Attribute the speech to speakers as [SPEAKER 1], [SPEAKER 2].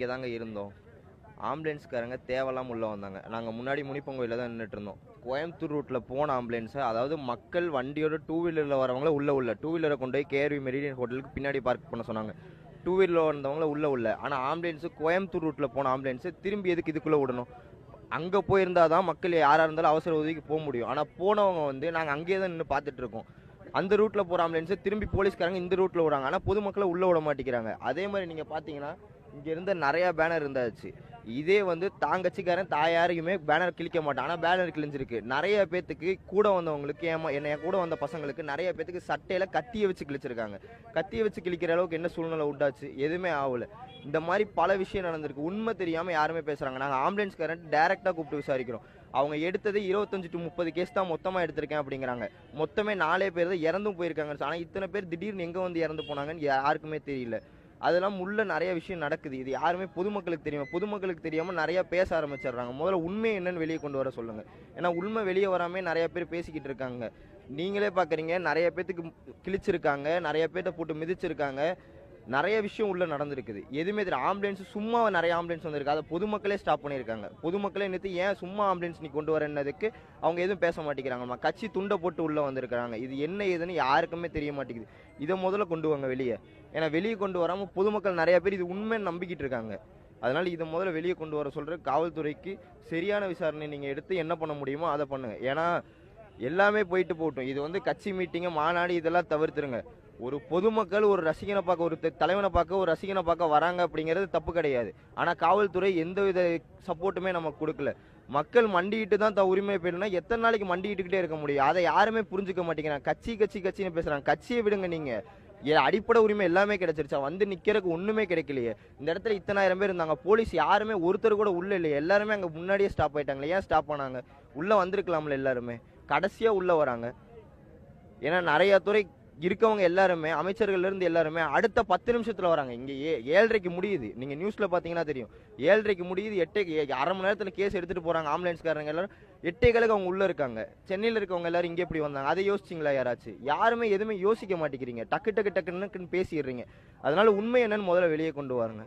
[SPEAKER 1] இங்கே தாங்க இருந்தோம். ஆம்புலன்ஸ்காரங்க தேவையில்லாம உள்ளே வந்தாங்க. நாங்கள் முன்னாடி முனிப்பங்கோயிலில் தான் நின்றுட்டு இருந்தோம். கோயம்புத்தூர் ரூட்டில் போன ஆம்புலன்ஸை அதாவது மக்கள் வண்டியோட டூ வீலரில் வரவங்கள உள்ளே உள்ள. டூ வீலரை கொண்டு போய் கேஆர்வி மெரிடியன் ஹோட்டலுக்கு பின்னாடி பார்க் பண்ண சொன்னாங்க. டூ வீலரில் வந்தவங்கள உள்ளே உள்ள. ஆனால் ஆம்புலன்ஸு கோயம்புத்தூர் ரூட்டில் போன ஆம்புலன்ஸு திரும்பி எதுக்கு இதுக்குள்ளே விடணும்? அங்கே போயிருந்தா தான் மக்கள் யாராக இருந்தாலும் அவசர உதவிக்கு போக முடியும். ஆனால் போனவங்க வந்து நாங்கள் அங்கேயே தான் நின்று பார்த்துட்ருக்கோம் அந்த ரூட்டில் போகிற ஆம்புலன்ஸை திரும்பி போலீஸ்காரங்க இந்த ரூட்டில் விடுறாங்க. ஆனால் பொதுமக்களை உள்ளே விட மாட்டேங்கிறாங்க. அதே மாதிரி நீங்கள் பார்த்தீங்கன்னா இங்கே இருந்த நிறையா பேனர் இருந்தாச்சு. இதே வந்து தாங்கச்சிக்காரன் தாயாரையுமே பேனர் கிழிக்க மாட்டான். ஆனால் பேனர் கிழிஞ்சிருக்கு. நிறைய பேத்துக்கு கூட வந்தவங்களுக்கு ஏமா என்ன கூட வந்த பசங்களுக்கு நிறைய பேத்துக்கு சட்டையில் கத்தியை வச்சு கிழிச்சிருக்காங்க. கத்தியை வச்சு கிழிக்கிற அளவுக்கு என்ன சூழ்நிலை உண்டாச்சு? எதுவுமே ஆகல. இந்த மாதிரி பல விஷயம் நடந்திருக்கு. உண்மை தெரியாமல் யாருமே பேசுகிறாங்க நாங்கள் ஆம்புலன்ஸ்காரன் டேரெக்டாக கூப்பிட்டு விசாரிக்கிறோம். அவங்க எடுத்தது இருபத்தஞ்சு டு முப்பது கேஸ் தான் மொத்தமாக எடுத்திருக்கேன் அப்படிங்கிறாங்க. மொத்தமே நாலே பேர் தான் இறந்தும் போயிருக்காங்க. ஆனால் இத்தனை பேர் திடீர்னு எங்கே வந்து இறந்து போனாங்கன்னு யாருக்குமே தெரியல. அதெல்லாம் உள்ள நிறைய விஷயம் நடக்குது. இது யாருமே பொதுமக்களுக்கு தெரியும் பொதுமக்களுக்கு தெரியாமல் நிறைய பேச ஆரம்பிச்சிடுறாங்க. முதல்ல உண்மை என்னன்னு வெளியே கொண்டு வர சொல்லுங்க. ஏன்னா உண்மை வெளியே வராமல் நிறைய பேர் பேசிக்கிட்டு இருக்காங்க. நீங்களே பார்க்குறீங்க நிறைய பேர்த்துக்கு கிழிச்சிருக்காங்க நிறைய பேர்த்த போட்டு மிதிச்சிருக்காங்க. நிறைய விஷயம் உள்ளே நடந்திருக்குது. எதுவுமே தெரியும் ஆம்புலன்ஸ் சும்மா நிறைய ஆம்புலன்ஸ் வந்திருக்கு. அதை பொதுமக்களே ஸ்டாப் பண்ணியிருக்காங்க. பொதுமக்களே நிறுத்தி ஏன் சும்மா ஆம்புலன்ஸ் நீ கொண்டு வரன்னதுக்கு அவங்க எதுவும் பேச மாட்டேங்கிறாங்கம்மா. கட்சி துண்டை போட்டு உள்ளே வந்திருக்கிறாங்க. இது என்ன ஏதுன்னு யாருக்குமே தெரிய மாட்டேங்குது. இதை முதல்ல கொண்டு வாங்க வெளியே. ஏன்னா வெளியே கொண்டு வராமல் பொதுமக்கள் நிறைய பேர் இது உண்மைன்னு நம்பிக்கிட்டு இருக்காங்க. அதனால் இதை முதல்ல வெளியே கொண்டு வர சொல்கிற காவல்துறைக்கு சரியான விசாரணை நீங்கள் எடுத்து என்ன பண்ண முடியுமோ அதை பண்ணுங்கள் ஏன்னா எல்லாமே போயிட்டு போகட்டும். இது வந்து கட்சி மீட்டிங்கு மாநாடு இதெல்லாம் தவிர்த்துருங்க. ஒரு பொதுமக்கள் ஒரு ரசிகனை பார்க்க ஒரு தலைவனை பார்க்க ஒரு ரசிகனை பார்க்க வராங்க அப்படிங்கிறது தப்பு கிடையாது. ஆனால் காவல்துறை எந்த வித சப்போர்ட்டுமே நமக்கு கொடுக்கல. மக்கள் மண்டிக்கிட்டு தான் த உரிமை போயிடுனா எத்தனை நாளைக்கு மண்டிக்கிட்டுக்கிட்டே இருக்க முடியும்? அதை யாருமே புரிஞ்சுக்க மாட்டேங்கிறாங்க. கட்சி கட்சி கட்சின்னு பேசுகிறாங்க கட்சியை விடுங்க நீங்கள் அடிப்படை உரிமை எல்லாமே கிடைச்சிருச்சா. வந்து நிற்கிறதுக்கு ஒன்றுமே கிடைக்கலையே. இந்த இடத்துல இத்தனாயிரம் பேர் இருந்தாங்க. போலீஸ் யாருமே ஒருத்தர் கூட உள்ளே இல்லையே. எல்லாருமே அங்கே முன்னாடியே ஸ்டாப் ஆயிட்டாங்களே. ஏன் ஸ்டாப் பண்ணாங்க உள்ளே வந்திருக்கலாம்ல எல்லாருமே. கடைசியாக உள்ளே வராங்க. ஏன்னா நிறைய துறை இருக்கவங்க எல்லாருமே அமைச்சர்கள்லேருந்து எல்லாருமே அடுத்த பத்து நிமிஷத்துல வராங்க. இங்க ஏ ஏழரைக்கு முடியுது. நீங்க நியூஸ்ல பாத்தீங்கன்னா தெரியும். ஏழரைக்கு முடியுது எட்டே அரை மணி நேரத்துல கேஸ் எடுத்துட்டு போறாங்க ஆம்புலன்ஸ்காரங்க எல்லாரும். எட்டே காலுக்கு அவங்க உள்ள இருக்காங்க. சென்னையில இருக்கவங்க எல்லாரும் இங்க எப்படி வந்தாங்க? அதை யோசிச்சிங்களா யாராச்சும்? யாருமே எதுவுமே யோசிக்க மாட்டேங்கிறீங்க. டக்கு டக்கு டக்குன்னு பேசிடுறீங்க. அதனால உண்மை என்னன்னு முதல்ல வெளியே கொண்டு வாருங்க.